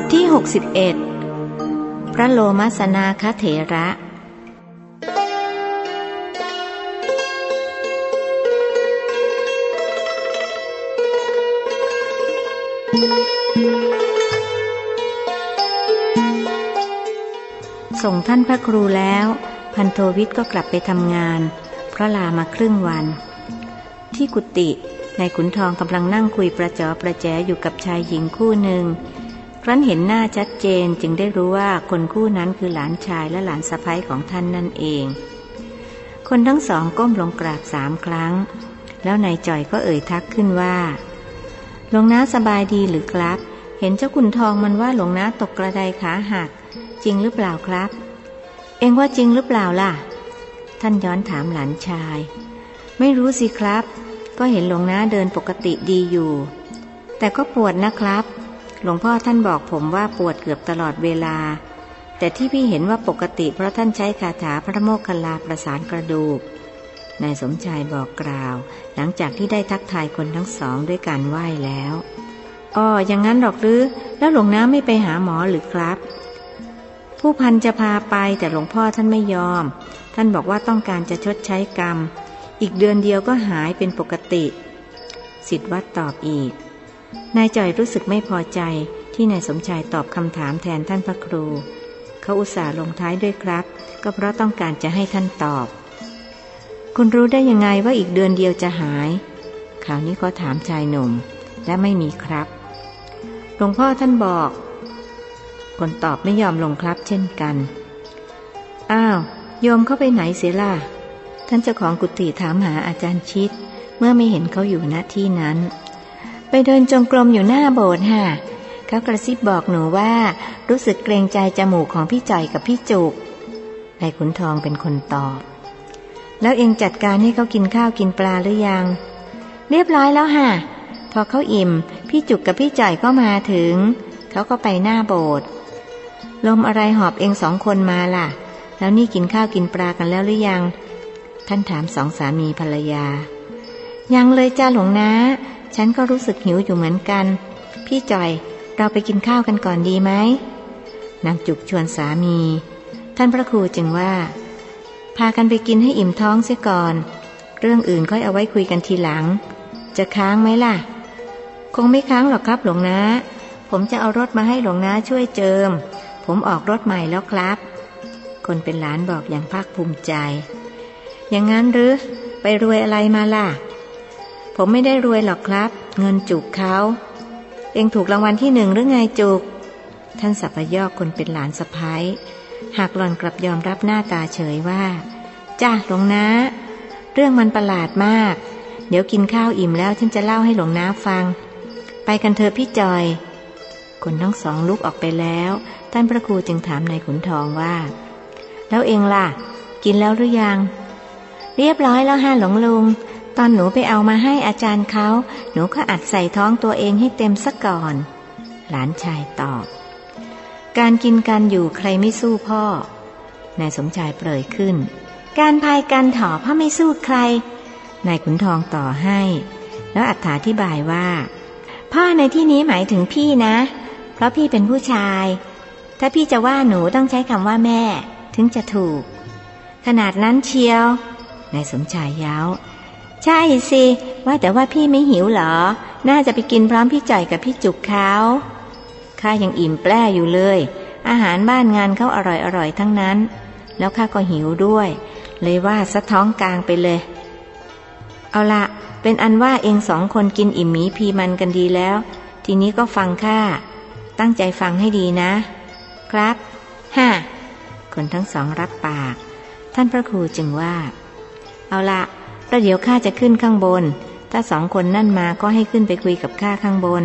ทที่ 61 พระโลมัสนาคเถระ ส่งท่านพระครูแล้ว พันโทวิทย์ก็กลับไปทำงาน พระลามาครึ่งวัน ที่กุฏินายขุนทองกำลังนั่งคุยประจอประแจอยู่กับชายหญิงคู่หนึ่ง ครั้นเห็นหน้าชัดเจนจึงได้รู้ว่าคนคู่นั้นคือหลานชายและหลานสะพ้ยของท่านนั่นเอง คนทั้งสองก้มลงกราบสามครั้ง แล้วนายจ่อยก็เอ่ยทักขึ้นว่า หลวงน้าสบายดีหรือครับ เห็นเจ้าขุนทองมันว่าหลวงน้าตกกระไดขาหัก จริงหรือเปล่าครับ เองว่าจริงหรือเปล่าล่ะ ท่านย้อนถามหลานชาย ไม่รู้สิครับ ก็เห็นหลวงน้าเดินปกติดีอยู่ แต่ก็ปวดนะครับ หลวงพ่อท่านบอกผมว่าปวดเกือบตลอดเวลา แต่ที่พี่เห็นว่าปกติเพราะท่านใช้คาถาพระโมคคัลลาประสานกระดูกนายสมชายบอกกล่าว หลังจากที่ได้ทักทายคนทั้งสองด้วยการไหว้แล้วอ๋ออย่างนั้นหรอกหรือ แล้วหลวงน้าไม่ไปหาหมอหรือครับ ผู้พันจะพาไปแต่หลวงพ่อท่านไม่ยอม ท่านบอกว่าต้องการจะชดใช้กรรม อีกเดือนเดียวก็หายเป็นปกติ สิทธวัดตอบอีก นายจ่อยรู้สึกไม่พอใจที่นายสมชายตอบคำถามแทนท่านพระครู เขาอุตส่าห์ลงท้ายด้วยครับ ก็เพราะต้องการจะให้ท่านตอบ คุณรู้ได้ยังไงว่าอีกเดือนเดียวจะหายข่าวนี้เขาถามชายหนุ่ม และไม่มีครับหลวงพ่อท่านบอก คนตอบไม่ยอมลงครับเช่นกัน อ้าว โยมเข้าไปไหนเสียล่ะ ท่านเจ้าของกุฏิถามหาอาจารย์ชิด เมื่อไม่เห็นเขาอยู่ณที่นั้น เดินจงกรมอยู่หน้าโบสถ์ฮะเขากระซิบบอกหนูว่า รู้สึกเกรงใจจมูกของพี่จ่อยกับพี่จุกนายขุนทองเป็นคนตอบ แล้วเองจัดการให้เขากินข้าวกินปลาหรือยัง เรียบร้อยแล้วฮะพอเขาอิ่ม พี่จุกกับพี่จ่อยก็มาถึง เขาก็ไปหน้าโบสถ์ลมอะไรหอบเองสองคนมาล่ะ แล้วนี่กินข้าวกินปลากันแล้วหรือยัง ท่านถามสองสามีภรรยา ยังเลยจ้าหลวงนะ ฉันก็รู้สึกหิวอยู่เหมือนกัน พี่จ่อยเราไปกินข้าวกันก่อนดีไหมนางจุกชวนสามี ท่านพระครูจึงว่า พากันไปกินให้อิ่มท้องเสียก่อน เรื่องอื่นค่อยเอาไว้คุยกันทีหลัง จะค้างไหมล่ะ คงไม่ค้างหรอกครับหลวงนะ ผมจะเอารถมาให้หลวงนะช่วยเจิม ผมออกรถใหม่แล้วครับ คนเป็นหลานบอกอย่างภาคภูมิใจ อย่างนั้นหรือไปรวยอะไรมาล่ะ ผมไม่ได้รวยหรอกครับ เงินจุกเขาเองถูกรางวัลที่หนึ่งหรือไงจุก ท่านสัพยอกคนเป็นหลานสะพ้ายหากหล่อนกลับยอมรับหน้าตาเฉยว่า จ้าหลวงนะ เรื่องมันประหลาดมาก เดี๋ยวกินข้าวอิ่มแล้วฉันจะเล่าให้หลวงน้าฟัง ไปกันเถอะพี่จอย คนทั้งสองลุกออกไปแล้ว ท่านพระครูจึงถามนายขุนทองว่า แล้วเองล่ะ กินแล้วหรือยัง เรียบร้อยแล้วฮะหลวงลุง ตอนหนูไปเอามาให้อาจารย์เขา หนูก็อัดใส่ท้องตัวเองให้เต็มซะก่อน หลานชายตอบ การกินกันอยู่ใครไม่สู้พ่อ นายสมชายเปรยขึ้น การพายกันถอพ่อไม่สู้ใคร นายขุนทองต่อให้ แล้วอธิบายว่า พ่อในที่นี้หมายถึงพี่นะ เพราะพี่เป็นผู้ชาย ถ้าพี่จะว่าหนูต้องใช้คำว่าแม่ ถึงจะถูก ขนาดนั้นเชียวนายสมชายย้า ใช่สิ ว่าแต่ว่าพี่ไม่หิวเหรอ น่าจะไปกินพร้อมพี่จ่อยกับพี่จุกเขาข้ายังอิ่มแปร่อยู่เลย อาหารบ้านงานเขาอร่อยๆทั้งนั้น แล้วข้าก็หิวด้วย เลยว่าสะท้องกลางไปเลย เอาละเป็นอันว่าเองสองคนกินอิ่มหมีพีมันกันดีแล้ว ทีนี้ก็ฟังข้าตั้งใจฟังให้ดีนะ ครับฮ่าคนทั้งสองรับปาก ท่านพระครูจึงว่า เอาละ ประเดี๋ยวข้าจะขึ้นข้างบน ถ้าสองคนนั่นมาก็ให้ขึ้นไปคุยกับข้าข้างบน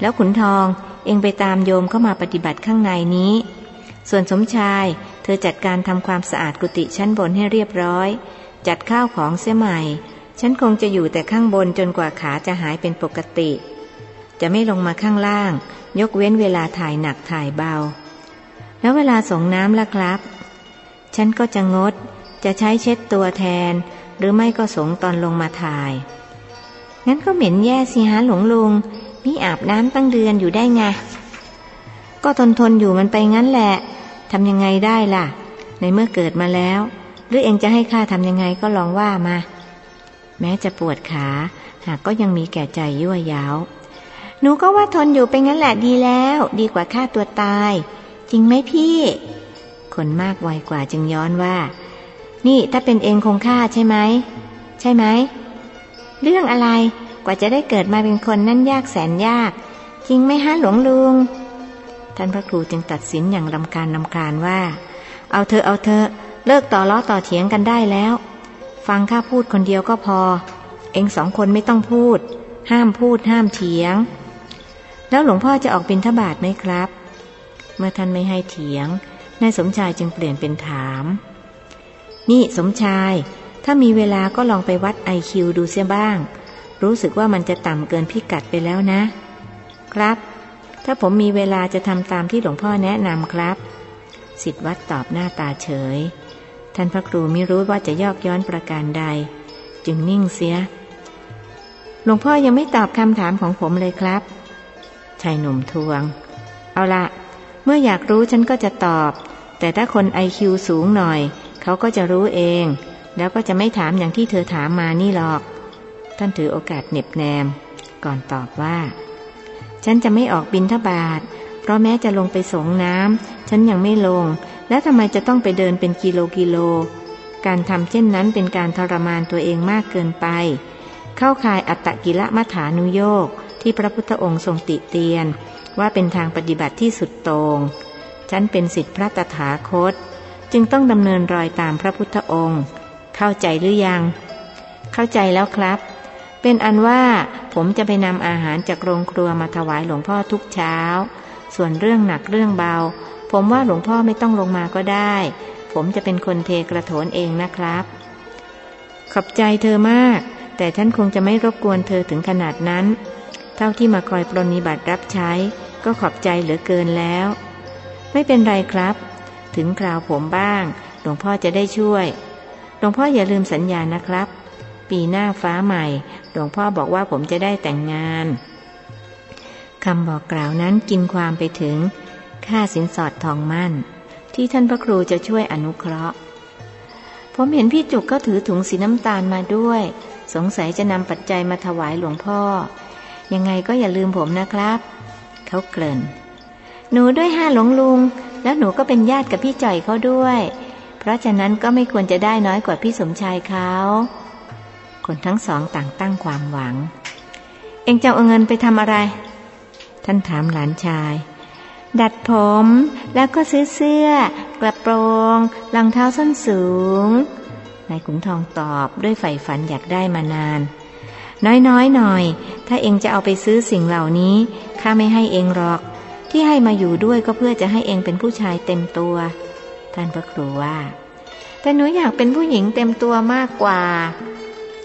แล้วขุนทองเองไปตามโยมเข้ามาปฏิบัติข้างในนี้ ส่วนสมชาย เธอจัดการทำความสะอาดกุฏิชั้นบนให้เรียบร้อย จัดข้าวของเสียใหม่ ฉันคงจะอยู่แต่ข้างบนจนกว่าขาจะหายเป็นปกติ จะไม่ลงมาข้างล่าง ยกเว้นเวลาถ่ายหนักถ่ายเบา แล้วเวลาส่งน้ำล่ะครับ ฉันก็จะงด จะใช้เช็ดตัวแทน หรือไม่ก็สงตอนลงมาถ่าย งั้นก็เหม็นแย่สิฮะหลวงลุงมีอาบน้ำตั้งเดือนอยู่ได้ไง ก็ทนทนอยู่มันไปงั้นแหละทำยังไงได้ล่ะ ในเมื่อเกิดมาแล้ว หรือเองจะให้ข้าทำยังไงก็ลองว่ามา แม้จะปวดขา หากก็ยังมีแก่ใจยั่วยาว หนูก็ว่าทนอยู่ไปงั้นแหละดีแล้ว ดีกว่าฆ่าตัวตาย จริงไหมพี่ คนมากไวกว่าจึงย้อนว่า นี่ถ้าเป็นเองคงฆ่าใช่ไหม ใช่ไหม เรื่องอะไรกว่าจะได้เกิดมาเป็นคนนั่นยากแสนยาก จริงไหมฮะหลวงลุง ท่านพระครูจึงตัดสินอย่างรำคาญนำคาญว่า เอาเธอเอาเธอ เลิกต่อล้อต่อเถียงกันได้แล้ว ฟังข้าพูดคนเดียวก็พอ เองสองคนไม่ต้องพูด ห้ามพูดห้ามเถียง แล้วหลวงพ่อจะออกบิณฑบาตไหมครับ เมื่อท่านไม่ให้เถียงนายสมชายจึงเปลี่ยนเป็นถาม นี่สมชาย ถ้ามีเวลาก็ลองไปวัดไอคิวดูเสียบ้าง รู้สึกว่ามันจะต่ำเกินพิกัดไปแล้วนะ ครับ ถ้าผมมีเวลาจะทำตามที่หลวงพ่อแนะนำครับ สิทธวัดตอบหน้าตาเฉย ท่านพระครูไม่รู้ว่าจะยอกย้อนประการใด จึงนิ่งเสีย หลวงพ่อยังไม่ตอบคำถามของผมเลยครับชายหนุ่มทวง เอาละ เมื่ออยากรู้ฉันก็จะตอบ แต่ถ้าคนไอคิวสูงหน่อย เขาก็จะรู้เอง แล้วก็จะไม่ถามอย่างที่เธอถามมานี่หรอก ท่านถือโอกาสเหน็บแนม ก่อนตอบว่า ฉันจะไม่ออกบินทบาทเพราะแม้จะลงไปสงน้ำฉันยังไม่ลง แล้วทำไมจะต้องไปเดินเป็นกิโลกิโล การทำเช่นนั้นเป็นการทรมานตัวเองมากเกินไป เข้าข่ายอัตตกิละมัฐานุโยกที่พระพุทธองค์ทรงติเตียน ว่าเป็นทางปฏิบัติที่สุดโตง่งฉันเป็นสิทธิพระตถาคต จึงต้องดำเนินรอยตามพระพุทธองค์ เข้าใจหรือยัง เข้าใจแล้วครับ เป็นอันว่าผมจะไปนำอาหารจากโรงครัวมาถวายหลวงพ่อทุกเช้า ส่วนเรื่องหนักเรื่องเบา ผมว่าหลวงพ่อไม่ต้องลงมาก็ได้ ผมจะเป็นคนเทกระโถนเองนะครับ ขอบใจเธอมาก แต่ท่านคงจะไม่รบกวนเธอถึงขนาดนั้น เท่าที่มาคอยปรนนิบัติรับใช้ ก็ขอบใจเหลือเกินแล้ว ไม่เป็นไรครับ ถึงคราวผมบ้าง หลวงพ่อจะได้ช่วย หลวงพ่ออย่าลืมสัญญานะครับ ปีหน้าฟ้าใหม่ หลวงพ่อบอกว่าผมจะได้แต่งงานคำบอกกล่าวนั้นกินความไปถึง ค่าสินสอดทองมั่น ที่ท่านพระครูจะช่วยอนุเคราะห์ ผมเห็นพี่จุกก็ถือถุงสีน้ำตาลมาด้วย สงสัยจะนำปัจจัยมาถวายหลวงพ่อ ยังไงก็อย่าลืมผมนะครับ เขาเกริ่น หนูด้วยห้าหลวงลุง แล้วหนูก็เป็นญาติกับพี่จ่อยเขาด้วย เพราะฉะนั้นก็ไม่ควรจะได้น้อยกว่าพี่สมชายเขา คนทั้งสองต่างตั้งความหวัง เองจะเอาเงินไปทำอะไร ท่านถามหลานชาย ดัดผมแล้วก็ซื้อเสื้อ กระโปรงรองเท้าส้นสูงนายขุนทองตอบด้วยใฝ่ฝันอยากได้มานาน น้อยๆหน่อย ถ้าเองจะเอาไปซื้อสิ่งเหล่านี้ข้าไม่ให้เองหรอก ที่ให้มาอยู่ด้วยก็เพื่อจะให้เองเป็นผู้ชายเต็มตัว ท่านพระครูว่า แต่หนูอยากเป็นผู้หญิงเต็มตัวมากกว่า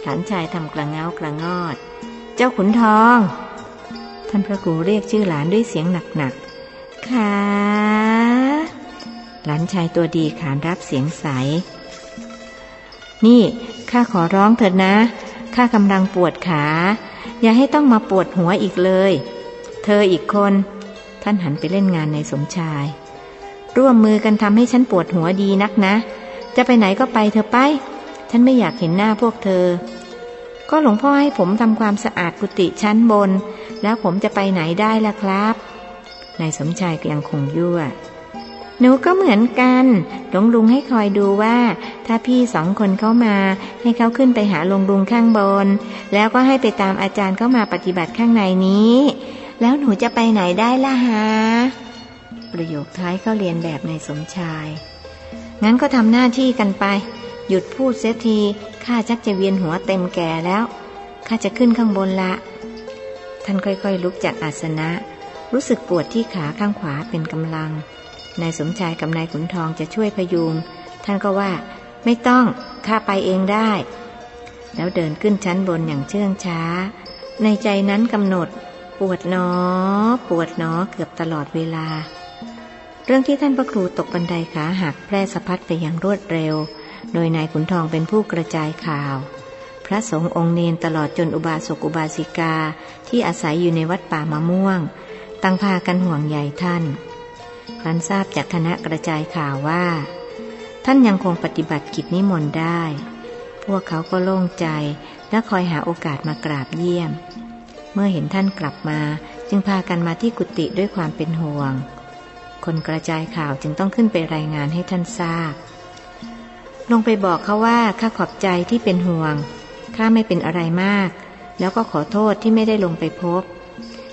หลานชายทำกระเงากระงอด เจ้าขุนทอง ท่านพระครูเรียกชื่อหลานด้วยเสียงหนักๆค่ะหลานชายตัวดีขานรับเสียงใส นี่ข้าขอร้องเถิดนะ ข้ากำลังปวดขา อย่าให้ต้องมาปวดหัวอีกเลย เธออีกคน ท่านหันไปเล่นงานในสมชาย ร่วมมือกันทำให้ฉันปวดหัวดีนักนะ จะไปไหนก็ไปเธอไป ฉันไม่อยากเห็นหน้าพวกเธอ ก็หลวงพ่อให้ผมทำความสะอาดกุฏิชั้นบน แล้วผมจะไปไหนได้ล่ะครับนายสมชายก็ยังคงยั่วหนูก็เหมือนกันหลวงลุงให้คอยดูว่า ถ้าพี่สองคนเข้ามา ให้เขาขึ้นไปหาหลวงลุงข้างบน แล้วก็ให้ไปตามอาจารย์เข้ามาปฏิบัติข้างในนี้ แล้วหนูจะไปไหนได้ล่ะฮะ ประโยคท้ายเขาเรียนแบบในสมชาย งั้นก็ทำหน้าที่กันไป หยุดพูดเสียทีข้าชักจะเวียนหัวเต็มแก่แล้วข้าจะขึ้นข้างบนละ ท่านค่อยๆลุกจากอาสนะ รู้สึกปวดที่ขาข้างขวาเป็นกำลัง นายสมชายกับนายขุนทองจะช่วยพยุง ท่านก็ว่า ไม่ต้องข้าไปเองได้ แล้วเดินขึ้นชั้นบนอย่างเชื่องช้า ในใจนั้นกำหนด ปวดหนอ ปวดหนอเกือบตลอดเวลา เรื่องที่ท่านพระครูตกบันไดขาหักแพร่สะพัดไปอย่างรวดเร็ว โดยนายขุนทองเป็นผู้กระจายข่าว พระสงฆ์องค์เนนตลอดจนอุบาสกอุบาสิกาที่อาศัยอยู่ในวัดป่ามะม่วงตั้งพากันห่วงใหญ่ท่าน ครั้นทราบจากคณะกระจายข่าวว่า ท่านยังคงปฏิบัติกิจนิมนต์ได้ พวกเขาก็โล่งใจและคอยหาโอกาสมากราบเยี่ยม มื่อเห็นท่านกลับมา จึงพากันมาที่กุฏิด้วยความเป็นห่วง คนกระจายข่าวจึงต้องขึ้นไปรายงานให้ท่านทราบ ลงไปบอกเขาว่าข้าขอบใจที่เป็นห่วงข้าไม่เป็นอะไรมาก แล้วก็ขอโทษที่ไม่ได้ลงไปพบ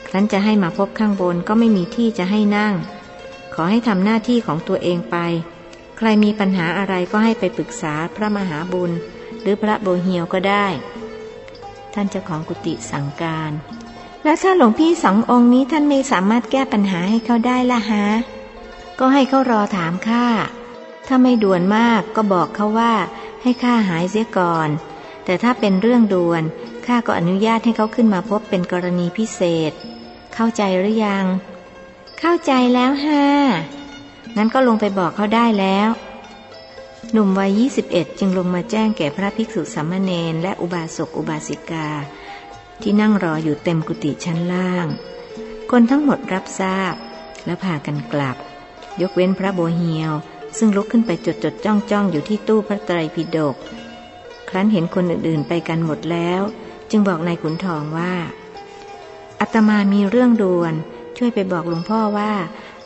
ครั้นจะให้มาพบข้างบนก็ไม่มีที่จะให้นั่ง ขอให้ทำหน้าที่ของตัวเองไป ใครมีปัญหาอะไรก็ให้ไปปรึกษาพระมหาบุญ หรือพระโบเฮียวก็ได้ ท่านเจ้าของกุฏิสั่งการ แล้วถ้าหลวงพี่สององค์นี้ท่านไม่สามารถแก้ปัญหาให้เขาได้ละฮะ ก็ให้เขารอถามข้า ถ้าไม่ด่วนมากก็บอกเขาว่าให้ข้าหายเสียก่อน แต่ถ้าเป็นเรื่องด่วนข้าก็อนุญาตให้เขาขึ้นมาพบเป็นกรณีพิเศษ เข้าใจหรือยัง เข้าใจแล้วฮะงั้นก็ลงไปบอกเขาได้แล้ว หนุ่มวัย 21 จึงลงมาแจ้งแก่พระภิกษุสามเณรและอุบาสกอุบาสิกา ที่นั่งรออยู่เต็มกุฏิชั้นล่าง คนทั้งหมดรับทราบ แล้วพากันกลับ ยกเว้นพระโบเฮียว ซึ่งลุกขึ้นไปจดจดจ้องจ้องอยู่ที่ตู้พระไตรปิฎกครั้นเห็นคนอื่นๆไปกันหมดแล้ว จึงบอกนายขุนทองว่าอาตมามีเรื่องด่วน ช่วยไปบอกหลวงพ่อว่า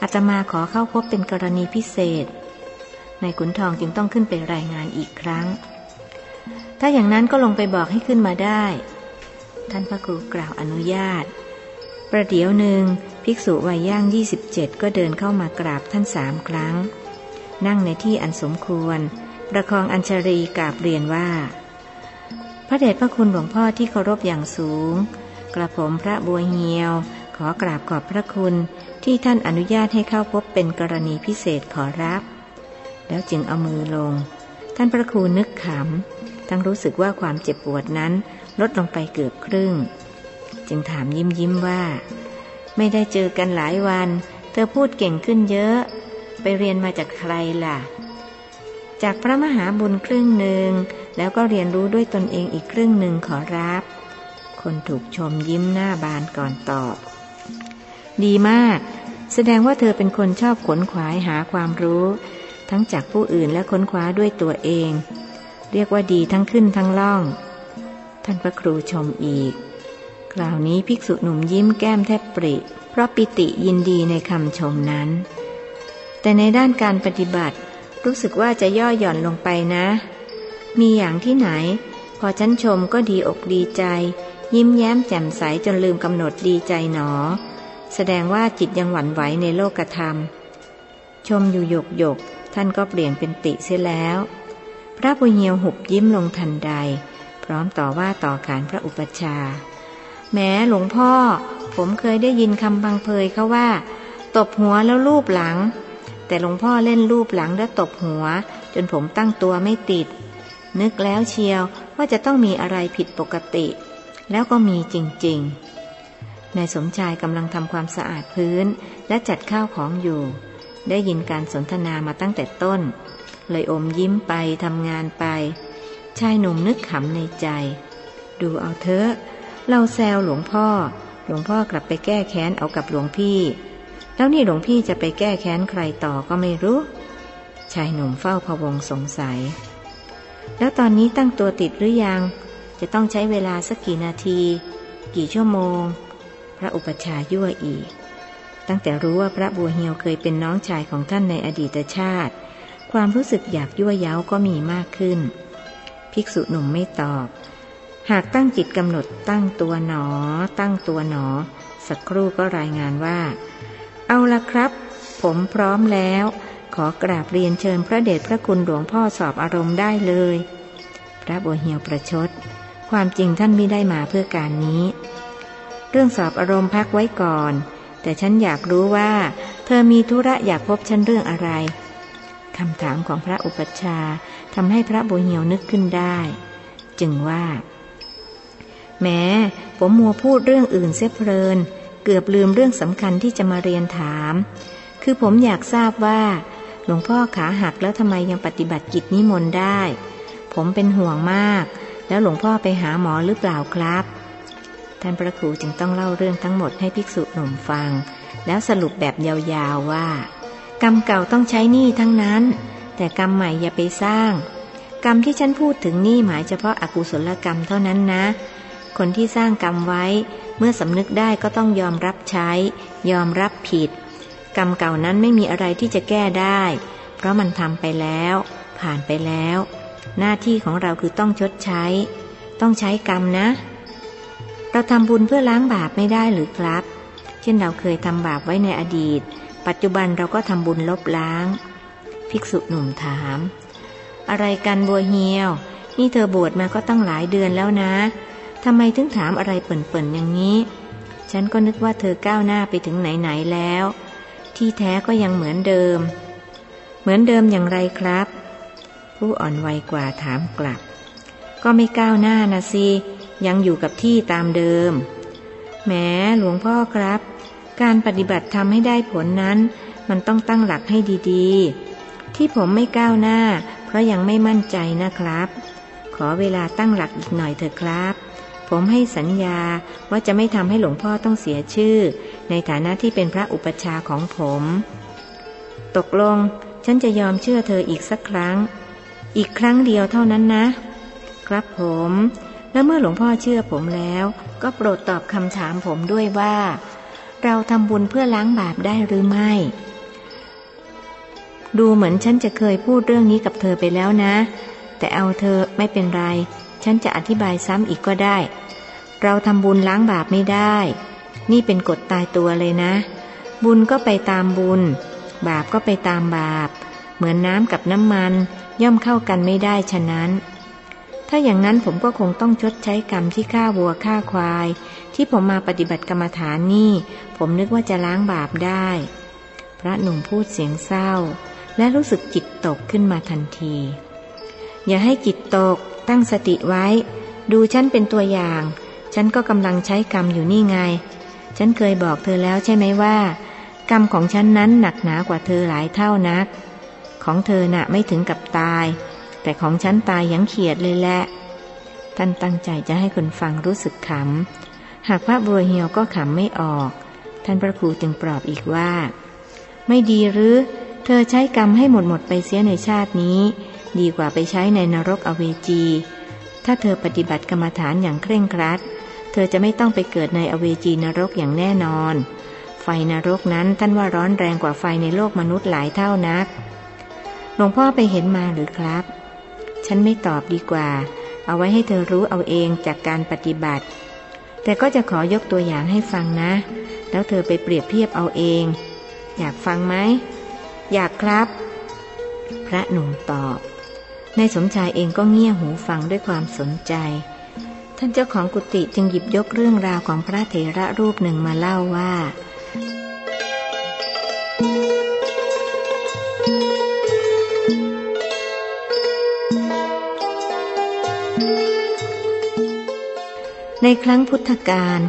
อาตมาขอเข้าพบเป็นกรณีพิเศษ นายขุนทองจึงต้องขึ้นไปรายงานอีกครั้ง ถ้าอย่างนั้นก็ลงไปบอกให้ขึ้นมาได้ ท่านพระครูกล่าวอนุญาต ประเดี๋ยวหนึ่งภิกษุวัยย่าง 27 ก็เดินเข้ามากราบท่านสามครั้ง นั่งในที่อันสมควร ประคองอัญชรีกราบเรียนว่า พระเดชพระคุณหลวงพ่อที่เคารพอย่างสูง กระผมพระบัวเฮียว ขอกราบขอบพระคุณที่ท่านอนุญาตให้เข้าพบเป็นกรณีพิเศษขอรับ แล้วจึงเอามือลง ท่านพระครูนึกขำ ทั้งรู้สึกว่าความเจ็บปวดนั้นลดลงไปเกือบครึ่ง จึงถามยิ้มยิ้มว่า ไม่ได้เจอกันหลายวัน เธอพูดเก่งขึ้นเยอะ ไปเรียนมาจากใครล่ะ จากพระมหาบุญครึ่งหนึ่ง แล้วก็เรียนรู้ด้วยตนเองอีกครึ่งหนึ่งขอรับ คนถูกชมยิ้มหน้าบานก่อนตอบ ดีมาก แสดงว่าเธอเป็นคนชอบขนขวายหาความรู้ ทั้งจากผู้อื่นและค้นคว้าด้วยตัวเอง เรียกว่าดีทั้งขึ้นทั้งล่อง ท่านพระครูชมอีก คราวนี้ภิกษุหนุ่มยิ้มแก้มแทบปริ เพราะปิติยินดีในคำชมนั้น แต่ในด้านการปฏิบัติ รู้สึกว่าจะย่อหย่อนลงไปนะ มีอย่างที่ไหน พอฉันชมก็ดีอกดีใจ ยิ้มแย้มแจ่มใสจนลืมกำหนดดีใจหนอ แสดงว่าจิตยังหวั่นไหวในโลกธรรม ชมอยู่หยกหยก ท่านก็เปลี่ยนเป็นติเสียแล้ว พระบุญเยวหุบยิ้มลงทันใด พร้อมต่อว่าต่อขานพระอุปชาแม้หลวงพ่อ ผมเคยได้ยินคำบังเพยเขาว่า ตบหัวแล้วลูบหลัง แต่หลวงพ่อเล่นลูบหลังแล้วตบหัว จนผมตั้งตัวไม่ติด นึกแล้วเชียวว่าจะต้องมีอะไรผิดปกติ แล้วก็มีจริงๆนายสมชายกำลังทำความสะอาดพื้นและจัดข้าวของอยู่ ได้ยินการสนทนามาตั้งแต่ต้น เลยอมยิ้มไปทำงานไป ชายหนุ่มนึกขำในใจ ดูเอาเถอะ เราแซวหลวงพ่อ หลวงพ่อกลับไปแก้แค้นเอากับหลวงพี่ แล้วนี่หลวงพี่จะไปแก้แค้นใครต่อก็ไม่รู้ ชายหนุ่มเฝ้าพะวงสงสัย แล้วตอนนี้ตั้งตัวติดหรือยัง จะต้องใช้เวลาสักกี่นาที กี่ชั่วโมง พระอุปชายั่วอีก ตั้งแต่รู้ว่าพระบัวเฮียวเคยเป็นน้องชายของท่านในอดีตชาติ ความรู้สึกอยากยั่วเย้าก็มีมากขึ้น ภิกษุหนุ่มไม่ตอบ หากตั้งจิตกำหนดตั้งตัวหนอ ตั้งตัวหนอ สักครู่ก็รายงานว่า เอาละครับ ผมพร้อมแล้ว ขอกราบเรียนเชิญพระเดชพระคุณหลวงพ่อสอบอารมณ์ได้เลย พระบัวเหียวประชด ความจริงท่านไม่ได้มาเพื่อการนี้ เรื่องสอบอารมณ์พักไว้ก่อน แต่ฉันอยากรู้ว่า เธอมีธุระอยากพบฉันเรื่องอะไรคำถามของพระอุปัชฌาย์ทำให้พระบัวเหียวนึกขึ้นได้ จึงว่า แม้ผมมัวพูดเรื่องอื่นเสียเพลิน เกือบลืมเรื่องสำคัญที่จะมาเรียนถาม คือผมอยากทราบว่า หลวงพ่อขาหักแล้วทำไมยังปฏิบัติกิจนิมนต์ได้ ผมเป็นห่วงมาก แล้วหลวงพ่อไปหาหมอหรือเปล่าครับ ท่านพระครูจึงต้องเล่าเรื่องทั้งหมดให้ภิกษุหนุ่มฟัง แล้วสรุปแบบยาวๆว่า กรรมเก่าต้องใช้หนี้ทั้งนั้น แต่กรรมใหม่อย่าไปสร้าง กรรมที่ฉันพูดถึงนี่หมายเฉพาะอากุศลกรรมเท่านั้นนะ คนที่สร้างกรรมไว้ เมื่อสำนึกได้ก็ต้องยอมรับใช้ ยอมรับผิด กรรมเก่านั้นไม่มีอะไรที่จะแก้ได้ เพราะมันทำไปแล้ว ผ่านไปแล้ว หน้าที่ของเราคือต้องชดใช้ ต้องใช้กรรมนะ เราทำบุญเพื่อล้างบาปไม่ได้หรือครับ เช่นเราเคยทำบาปไว้ในอดีต ปัจจุบันเราก็ทำบุญลบล้าง ภิกษุหนุ่มถาม อะไรกันบัวเฮียว นี่เธอบวชมาก็ตั้งหลายเดือนแล้วนะทำไมถึงถามอะไรเปิ่นๆอย่างนี้ ฉันก็นึกว่าเธอก้าวหน้าไปถึงไหนๆแล้ว ที่แท้ก็ยังเหมือนเดิม เหมือนเดิมอย่างไรครับ ผู้อ่อนวัยกว่าถามกลับ ก็ไม่ก้าวหน้านะสิ ยังอยู่กับที่ตามเดิม แม้หลวงพ่อครับ การปฏิบัติทำให้ได้ผลนั้น มันต้องตั้งหลักให้ดีๆ ที่ผมไม่ก้าวหน้า เพราะยังไม่มั่นใจนะครับ ขอเวลาตั้งหลักอีกหน่อยเถอะครับ ผมให้สัญญาว่าจะไม่ทำให้หลวงพ่อต้องเสียชื่อ ในฐานะที่เป็นพระอุปชาของผม ตกลงฉันจะยอมเชื่อเธออีกสักครั้ง อีกครั้งเดียวเท่านั้นนะ ครับผม แล้วเมื่อหลวงพ่อเชื่อผมแล้ว ก็โปรดตอบคำถามผมด้วยว่า เราทำบุญเพื่อล้างบาปได้หรือไม่ ดูเหมือนฉันจะเคยพูดเรื่องนี้กับเธอไปแล้วนะ แต่เอาเธอไม่เป็นไร ฉันจะอธิบายซ้ำอีกก็ได้ เราทำบุญล้างบาปไม่ได้ นี่เป็นกฎตายตัวเลยนะ บุญก็ไปตามบุญ บาปก็ไปตามบาป เหมือนน้ำกับน้ำมัน ย่อมเข้ากันไม่ได้ฉะนั้น ถ้าอย่างนั้นผมก็คงต้องชดใช้กรรมที่ฆ่าวัวฆ่าควาย ที่ผมมาปฏิบัติกรรมฐานนี่ ผมนึกว่าจะล้างบาปได้ พระหนุ่มพูดเสียงเศร้า และรู้สึกจิตตกขึ้นมาทันที อย่าให้จิตตกตั้งสติไว้ ดูฉันเป็นตัวอย่าง ฉันก็กำลังใช้กรรมอยู่นี่ไง ฉันเคยบอกเธอแล้วใช่ไหมว่า กรรมของฉันนั้นหนักหนากว่าเธอหลายเท่านัก ของเธอน่ะไม่ถึงกับตาย แต่ของฉันตายยังเขียดเลยแหละ ท่านตั้งใจจะให้คนฟังรู้สึกขำ หากพระบัวเหียวก็ขำไม่ออก ท่านพระครูจึงปลอบอีกว่า ไม่ดีหรือ เธอใช้กรรมให้หมดหมดไปเสียในชาตินี้ ดีกว่าไปใช้ในนรกอเวจี ถ้าเธอปฏิบัติกรรมฐานอย่างเคร่งครัด เธอจะไม่ต้องไปเกิดในอเวจีนรกอย่างแน่นอน ไฟนรกนั้นท่านว่าร้อนแรงกว่าไฟในโลกมนุษย์หลายเท่านัก หลวงพ่อไปเห็นมาหรือครับ ฉันไม่ตอบดีกว่า เอาไว้ให้เธอรู้เอาเองจากการปฏิบัติ แต่ก็จะขอยกตัวอย่างให้ฟังนะ แล้วเธอไปเปรียบเทียบเอาเอง อยากฟังไหม อยากครับ พระหนุ่มตอบนายสมชายเองก็เงี่ยหูฟังด้วยความสนใจ ท่านเจ้าของกุฏิจึงหยิบยกเรื่องราวของพระเถระรูปหนึ่งมาเล่าว่า ในครั้งพุทธกาล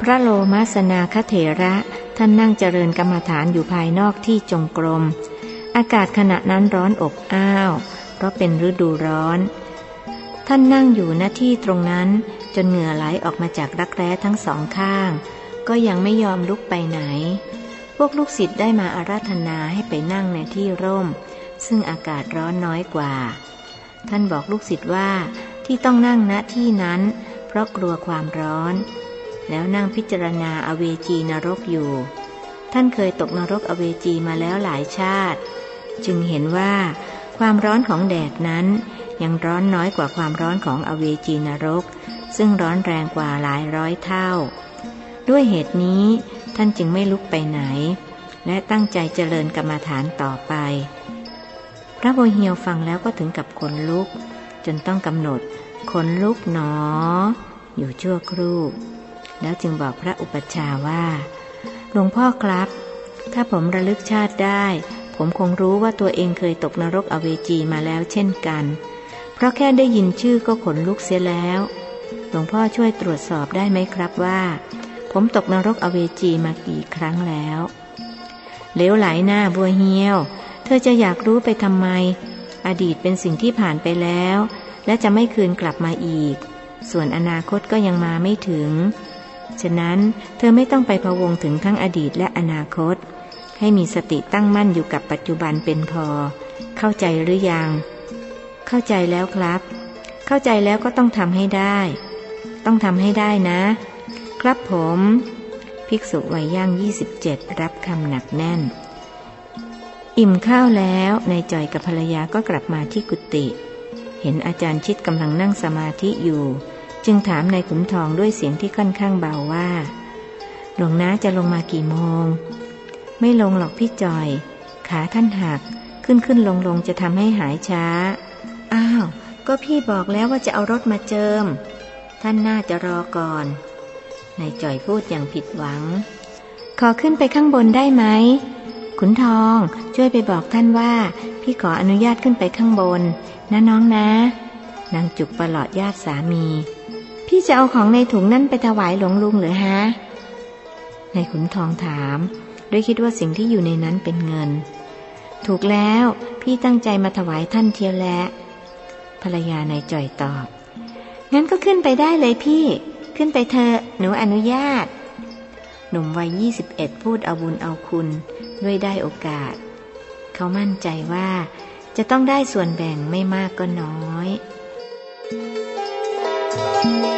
พระโลมาสนาคเถระท่านนั่งเจริญกรรมฐานอยู่ภายนอกที่จงกรม อากาศขณะนั้นร้อนอบอ้าว เพราะเป็นฤดูร้อน ท่านนั่งอยู่หน้าที่ตรงนั้น จนเหงื่อไหลออกมาจากรักแร้ทั้งสองข้าง ก็ยังไม่ยอมลุกไปไหน พวกลูกศิษย์ได้มาอาราธนาให้ไปนั่งในที่ร่ม ซึ่งอากาศร้อนน้อยกว่า ท่านบอกลูกศิษย์ว่าที่ต้องนั่งณที่นั้น ราะกลัวความร้อน แล้วนั่งพิจารณาอเวจีนรกอยู่ ท่านเคยตกนรกอเวจีมาแล้วหลายชาติ จึงเห็นว่าความร้อนของแดดนั้น ยังร้อนน้อยกว่าความร้อนของอเวจีนรก ซึ่งร้อนแรงกว่าหลายร้อยเท่า ด้วยเหตุนี้ท่านจึงไม่ลุกไปไหน และตั้งใจเจริญกรรมฐานต่อไป พระโบเฮียวฟังแล้วก็ถึงกับขนลุก จนต้องกำหนด ขนลุกหนอ อยู่ชั่วครู่ แล้วจึงบอกพระอุปัชฌาย์ว่า หลวงพ่อครับ ถ้าผมระลึกชาติได้ ผมคงรู้ว่าตัวเองเคยตกนรกอเวจีมาแล้วเช่นกัน เพราะแค่ได้ยินชื่อก็ขนลุกเสียแล้ว หลวงพ่อช่วยตรวจสอบได้ไหมครับว่า ผมตกนรกอเวจีมากี่ครั้งแล้วเลวไหลหน้าบัวเฮียว เธอจะอยากรู้ไปทำไม อดีตเป็นสิ่งที่ผ่านไปแล้ว และจะไม่คืนกลับมาอีก ส่วนอนาคตก็ยังมาไม่ถึง ฉะนั้นเธอไม่ต้องไปพะวงถึงทั้งอดีตและอนาคต ให้มีสติตั้งมั่นอยู่กับปัจจุบันเป็นพอ เข้าใจหรือยัง เข้าใจแล้วครับ เข้าใจแล้วก็ต้องทำให้ได้ ต้องทำให้ได้นะ ครับผม ภิกษุวัยย่าง 27 รับคำหนักแน่น อิ่มข้าวแล้วนายจอยกับภรรยาก็กลับมาที่กุฏิ ห็นอาจารย์ชิดกำลังนั่งสมาธิอยู่ จึงถามนายขุนทองด้วยเสียงที่ค่อนข้างเบาว่า หลวงน้าจะลงมากี่โมง ไม่ลงหรอกพี่จอย ขาท่านหัก ขึ้นขึ้นลงลงจะทำให้หายช้า อ้าว ก็พี่บอกแล้วว่าจะเอารถมาเจิม ท่านน่าจะรอก่อนนายจอยพูดอย่างผิดหวัง ขอขึ้นไปข้างบนได้ไหมขุนทองช่วยไปบอกท่านว่า พี่ขออนุญาตขึ้นไปข้างบน นะน้องนะ นางจุกประหลอดญาติสามี พี่จะเอาของในถุงนั่นไปถวายหลวงลุงหรือฮะนายขุนทองถาม ด้วยคิดว่าสิ่งที่อยู่ในนั้นเป็นเงิน ถูกแล้วพี่ตั้งใจมาถวายท่านเทียวแลภรรยานายจ่อยตอบ งั้นก็ขึ้นไปได้เลยพี่ ขึ้นไปเถอะหนูอนุญาต หนุ่มวัย 21 พูดเอาบุญเอาคุณ ด้วยได้โอกาส เขามั่นใจว่า จะต้องได้ส่วนแบ่งไม่มากก็น้อย Thank you.